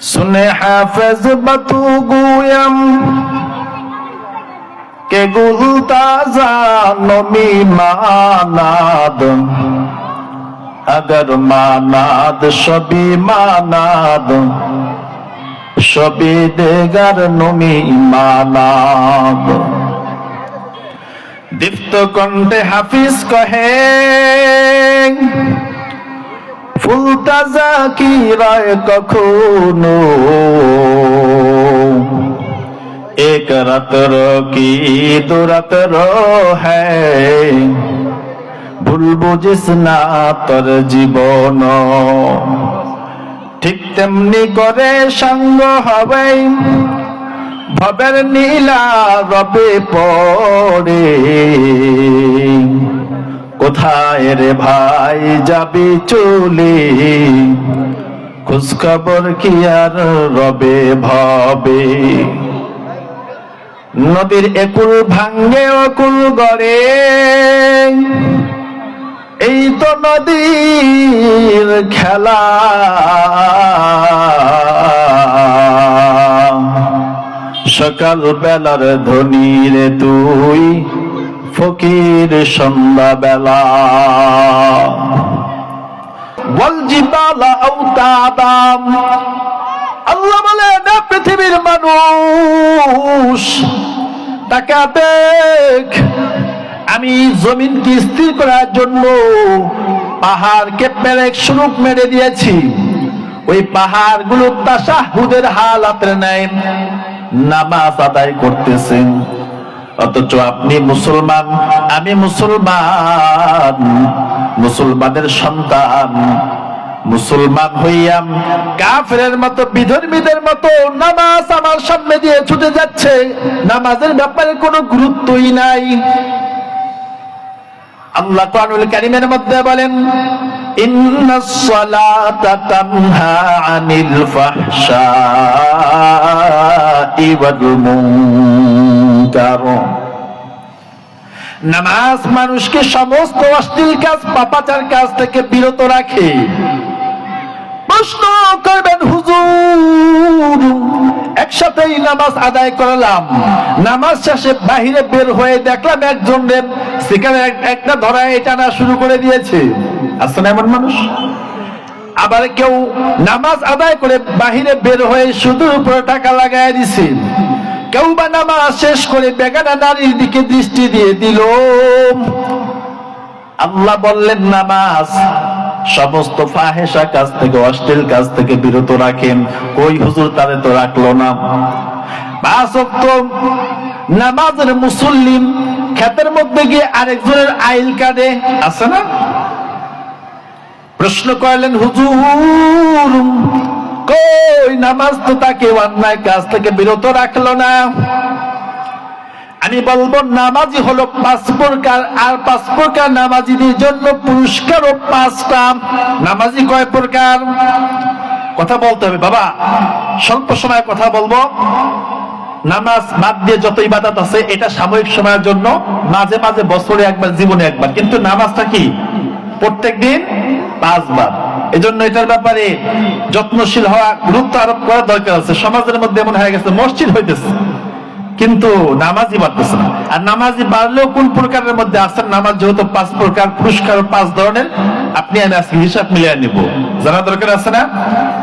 শুনে হাফেজ বাতু গুয়াম, কে গুল তাজা নমি মানাদ আগর মানাদ সবি মানাদ। সবি দেগার নমি মানাদ দীপ্ত কণ্ঠে হাফিজ কহে ফুলতাজা কি রায় কখনো। এক রাতর কি দুরাতর হ্যায় ভুল বুঝিস না তোর জীবন। ঠিক তেমনি করে সঙ্গ হবে। ভবের নীলা রবে পড়ে কোথায় রে ভাই যাবি চলে? খোঁজখবর কি আর রবে ভাবে? নদীর একুল ভাঙ্গে অকুল গড়ে। এই তো নদীর খেলা। সকাল বেলার ধনী রে তুই। ফকির সন্ধ্যা বেলা বল আল্লাহ বলে না পৃথিবীর মানুষ টাকা দেখ, আমি জমিনকে স্থির করার জন্য পাহাড়কে পেরেক স্বরূপ মেরে দিয়েছি। ওই পাহাড়গুলো তাসাহুদের হালাতের নেয় নামাজ আদায় করতেছেন। অথচ আপনি মুসলমান, আমি মুসলমান, মুসলমানের সন্তান। মুসলমান হইয়াম কাফের মতো, বিধর্মীদের মতো, নামাজ আমার সামনে দিয়ে ছুটে যাচ্ছে। নামাজের ব্যাপারে কোনো গুরুত্বই নাই। আল্লাহ কোরআনুল কারীমের মধ্যে বলেন ইন্নাস নামাজ মানুষকে সমস্ত অশ্লীল কাজ, পাপাচার কাজ থেকে বিরত রাখে। প্রশ্ন করবেন, হুজুর নামাজ আদায় নামাজ শেষে বাহিরে বের হয়ে দেখলাম একজন সিগারেট একটা ধরায় টানা শুরু করে দিয়েছে। না এমন মানুষ? আবার কেউ নামাজ আদায় করে বাহিরে বের হয়ে শুধু উপরে টাকা লাগাই দিছে। কেউ বা নামাজ শেষ করে বেগানা নারীর দিকে দৃষ্টি দিয়ে দিল। আল্লাহ বললেন, নামাজ সমস্ত ফাহেসা কাজ থেকে, অশ্লীল কাজ থেকে বিরত রাখেন। কই হুজুর তারে তো রাখল না। নামাজের মুসল্লিম ক্ষেতের মধ্যে গিয়ে আরেকজনের আইল কাটে আছে না? প্রশ্ন করলেন, হুজুর কই, নামাজ তো তাকে অন্যায় কাজ থেকে বিরত রাখল না। আমি বলব, নামাজি হলো পাঁচ প্রকার, আর পাঁচ প্রকার নামাজিদের জন্য পুরস্কারও পাঁচটা। নামাজি কয় প্রকার? কথা বলতে হবে, বাবা। স্বল্প সময় কথা বলব। নামাজ বাদ দিয়ে যত ইবাদত আছে, এটা সাময়িক সময়ের জন্য মাঝে মাঝে বছরে একবার, জীবনে একবার। কিন্তু নামাজটা কি? প্রত্যেক দিন পাঁচবার। এজন্য এটার ব্যাপারে যত্নশীল হওয়া গুরুত্ব আরোপ করা দরকার আছে। সমাজের মধ্যে এমন হয়ে গেছে, মসজিদ হইতেছে। কিন্তু নামাজই বাড়তেছে না। আর নামাজি বাড়লেও কোন প্রকারের মধ্যে আছেন? নামাজ যেহেতু পাঁচ প্রকার, পুরস্কার পাঁচ ধরনের, আপনি আমি আজকে হিসাব মিলিয়ে নিব। জানা দরকার আছে না?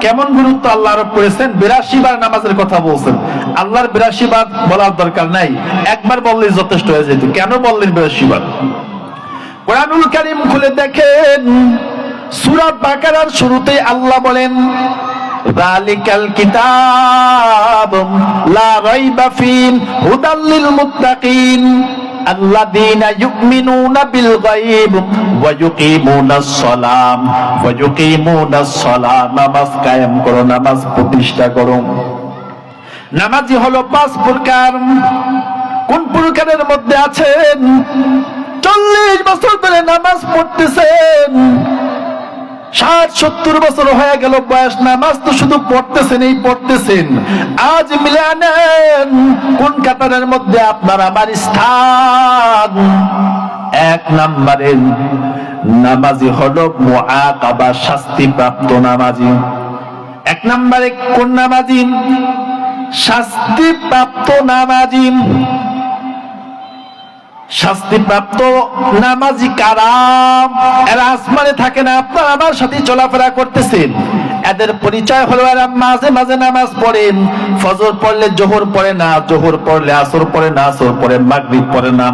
কেমন গুরুত্ব আল্লাহ আরোপ করেছেন? বিরাশি বার নামাজের কথা বলছেন। আল্লাহর বিরাশি বার বলার দরকার নাই। একবার বললেই যথেষ্ট হয়ে যেত। কেন বললেন বিরাশি বার কোরআনুল কারিম খুলে দেখেন। সূরা বাকারার শুরুতে আল্লাহ বলেন কিতাব, লা নামাজ কায়েম করো, নামাজ প্রতিষ্ঠা করো। নামাজি হলো পাঁচ প্রকার। কোন প্রকারের মধ্যে আছেন? চল্লিশ বছর ধরে নামাজ পড়তেছেন। ষাট, সত্তর বছর হয়ে গেল বয়স নামাজ তো শুধু পড়তেছেন, এই পড়তেছেন। আজ মিলে আনেন, কোন কাতারের মধ্যে আপনার আমার স্থান? এক নম্বরে নামাজি হলো মুআকাবা শাস্তি প্রাপ্ত নামাজি। এক নম্বরে কোন নামাজি? শাস্তি প্রাপ্ত নামাজি। শাস্তিপ্রাপ্ত নামাজি কারাম। এরা আসমানে থাকে না, আপনার আমার সাথে চলাফেরা করতেছেন। এদের পরিচয় হলো এরা মাঝে মাঝে নামাজ পড়েন। ফজর পড়লে জোহর পড়ে না, জোহর পড়লে আসর পড়ে না, আসর পড়ে মাগরিব পড়ে না।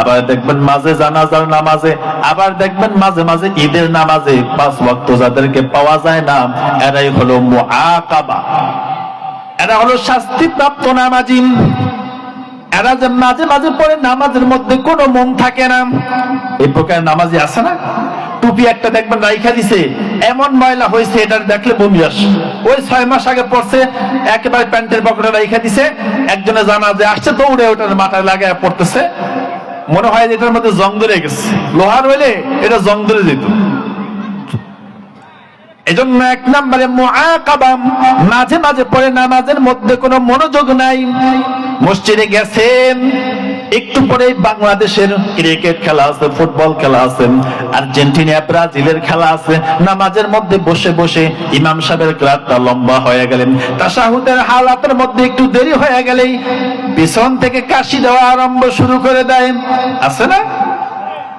আবার দেখবেন মাঝে জানাজার নামাজে, আবার দেখবেন মাঝে মাঝে ঈদের নামাজে পাঁচ ওয়াক্ত যাদেরকে পাওয়া যায় না, এরাই হলো মুআকাবা। এরা হলো শাস্তিপ্রাপ্ত নামাজি। এরা যে মাঝে মাঝে পড়ে, নামাজের মধ্যে কোনো মন থাকে না। এই প্রকার নামাজি আছে না? টুপি একটা দেখবেন রাইখা দিছে, এমন ময়লা হয়েছে, এটার দেখলে বমি আসে। ওই ছয় মাস আগে পড়ছে, একেবারে প্যান্টের পকেটে রাইখা দিছে একজনে জানা যে আসছে, দৌড়ে ওটার মাথায় লাগায় পড়তেছে। মনে হয় এটার মধ্যে জং ধরে গেছে। লোহার হইলে এটা জং ধরে যেত। এজন্য এক নম্বরে মুআকাবাম, মাঝে মাঝে পড়ে নামাজের মধ্যে কোনো মনোযোগ নাই। মসজিদে গেছেন, একটু পরেই বাংলাদেশের ক্রিকেট খেলা আছে, ফুটবল খেলা আছে, আর্জেন্টিনা, ব্রাজিলের খেলা আছে। নামাজের মধ্যে বসে বসে ইমাম সাহেবের ক্লাসটা লম্বা হয়ে গেলেন। তাশাহুদের হালাতের মধ্যে একটু দেরি হয়ে গেলেই পিছন থেকে কাশি দেওয়া আরম্ভ শুরু করে দেয়। আছে না?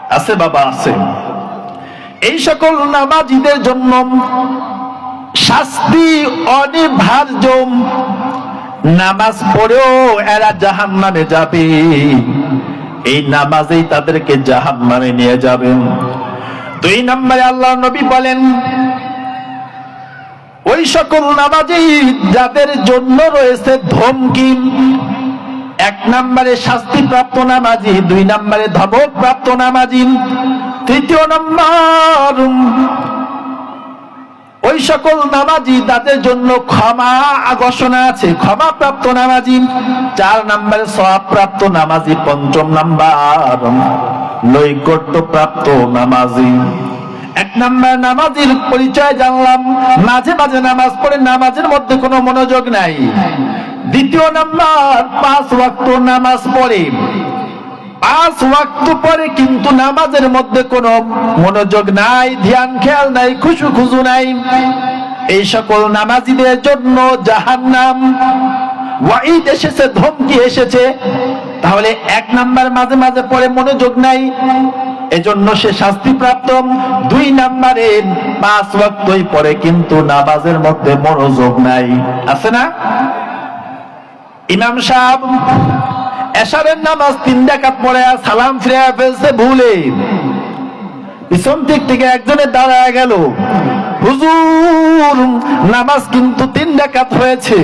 আছে বাবা, আছে। এই সকল নামাজিদের জন্য শাস্তি অনিবার্য নামাজ পড়েও এরা জাহান নামে যাবে। এই নামাজেই তাদেরকে জাহান নামে নিয়ে যাবেন দুই নম্বরে আল্লাহ নবী বলেন, ওই সকল নামাজেই যাদের জন্য রয়েছে ধমকি, এক নম্বরে শাস্তি প্রাপ্ত নামাজি, দুই নম্বরে ধমক প্রাপ্ত নামাজি তৃতীয় নম্বর, ওই সকল নামাজি তাদের জন্য ক্ষমা আছে ক্ষমা প্রাপ্ত নামাজি। চার নামাজি, পঞ্চম নাম্বার প্রাপ্ত নামাজি। এক নাম্বার নামাজির পরিচয় জানলাম, মাঝে মাঝে নামাজ পড়ে নামাজের মধ্যে কোনো মনোযোগ নাই। দ্বিতীয় নাম্বার, পাঁচ ওয়াক্ত নামাজ পড়ে। পাঁচ ওয়াক্ত পরে কিন্তু নামাজের মধ্যে কোনো মনোযোগ নাই, ধ্যান, খেয়াল নাই, খুশু খুশু নাই। এই সকল নামাজিদের জন্য জাহান্নাম ওয়াইদ এসেছে, ধমকি এসেছে। তাহলে এক নাম্বার মাঝে মাঝে পরে মনোযোগ নাই। এজন্য সে শাস্তি প্রাপ্ত। দুই নাম্বারে পাঁচ ওয়াক্তই পরে কিন্তু নামাজের মধ্যে মনোযোগ নাই। আছে না? ইমাম সাহেব এশারের নামাজ তিন ডাকাত পড়ে সালাম ফিরে ফেলছে ভুলে। পিছন দিক থেকে একজনের দাঁড়ায় গেল। হুজুর, নামাজ কিন্তু তিন ডাকাত হয়েছে।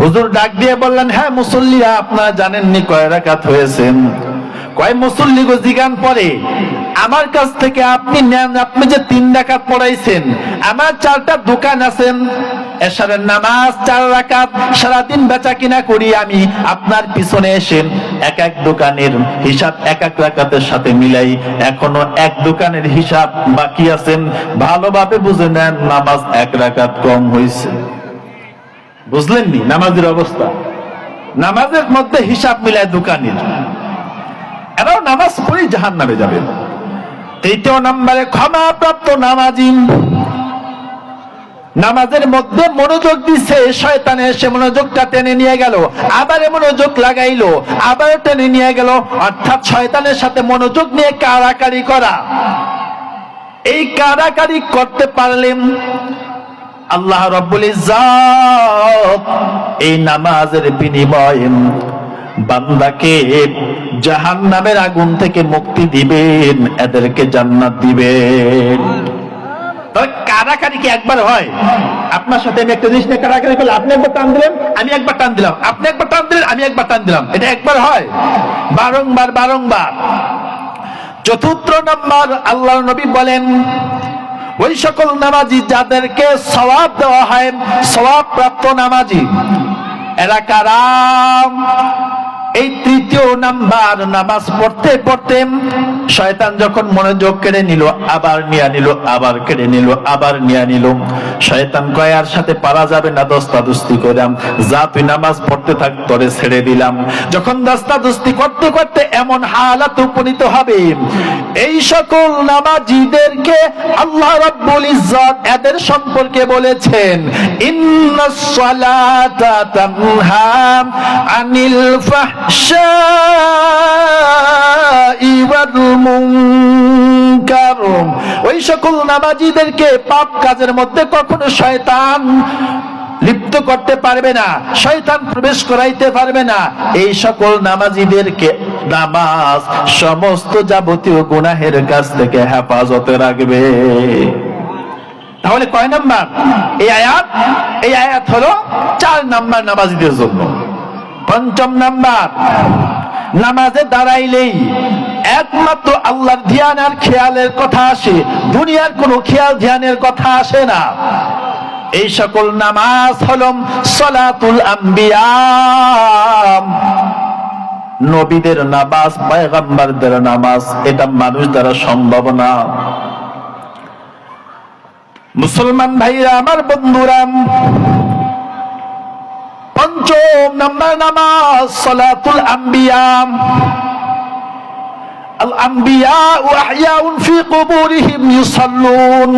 হুজুর ডাক দিয়ে বললেন হ্যাঁ মুসল্লিরা আপনারা জানেননি কয় রাকাত হয়েছে? কয় মুসল্লি গো জিগান পরে? আমার কাছ থেকে আপনি নেন, আপনি যে তিন ডাকাত পড়াইছেন, আমার চারটা দোকান আছেন এশারের নামাজ চার রাকাত, সারাদিন বেচা কিনা করি আমি, আপনার পিছনে এসে এক এক দোকানের হিসাব এক এক রাকাতের সাথে মিলাই, এখনও এক দোকানের হিসাব বাকি আছেন ভালোভাবে বুঝে নেন, নামাজ এক রাকাত কম হয়েছে বুঝলেন নি নামাজের অবস্থা? নামাজের মধ্যে হিসাব মিলায় দোকানের। এরাও নামাজ পড়েই জাহান নামে যাবে। তৃতীয় নম্বরে ক্ষমা প্রাপ্ত নামাজি। নামাজের মধ্যে মনোযোগ দিচ্ছে শয়তানে এসে মনোযোগটা টেনে নিয়ে গেল, আবার মনোযোগ লাগাইলো আবার টেনে নিয়ে গেল, অর্থাৎ শয়তানের সাথে মনোযোগ নিয়ে কারাকারি করা। এই কারাকারি করতে পারলেন আল্লাহ রব্বুল ইজ্জত এই নামাজের বিনিময়ে বান্দাকে জাহান নামের আগুন থেকে মুক্তি দিবেন, এদেরকে জান্নাত দিবেন। চতুর্থ নম্বর আল্লাহ নবী বলেন, ওই সকল নামাজি যাদেরকে সওয়াব দেওয়া হয় সওয়াব প্রাপ্ত নামাজি, এরা কারাম এই তৃতীয় নাম্বার নামাজ পড়তে পড়তে শয়তান যখন মনোযোগ কেড়ে নিল, আবার নিয়ে নিল, আবার কেড়ে নিল, আবার নিয়ে নিল। শয়তান কয়ার সাথে পারা যাবে না দস্তাদস্তি করাম যা তুই নামাজ পড়তে থাক, তোরে ছেড়ে দিলাম। যখন দস্তাদস্তি করতে করতে এমন হালাত উপনীত হবে, এই সকল নামাজিদেরকে আল্লাহ রাব্বুল ইজ্জত এদের সম্পর্কে বলেছেন, ইন্নাস সালাতা তানহা আনিল ফাহশাই ওই সকল নামাজিদেরকে পাপ কাজের মধ্যে কখনো শয়তান লিপ্ত করতে পারবে না, শয়তান প্রবেশ করাইতে পারবে না। এই সকল নামাজিদেরকে নামাজ সমস্ত যাবতীয় গুনাহের কাছ থেকে হেফাজতে রাখবে। তাহলে কয় নাম্বার? এই আয়াত এই আয়াত হলো চার নাম্বার নামাজিদের জন্য। পঞ্চম নাম্বার, নামাজে দাঁড়াইলেই একমাত্র আল্লাহর ধ্যান আর খেয়ালের কথা আসে, দুনিয়ার কোনো খেয়াল ধ্যানের কথা আসে না। এই সকল নামাজ হলম সলাতুল আম্বিয়া। নবীদের নামাজ, পয়গম্বরদের নামাজ, এটা মানুষ দ্বারা সম্ভব না। মুসলমান ভাইরা, আমার বন্ধুরা পঞ্চম নাম্বার নামাজ সলাতুল আম্বিয়া আল আম্বিয়া ওয়া আহইয়াউন ফি কুবুরিহিম ইউসাল্লুন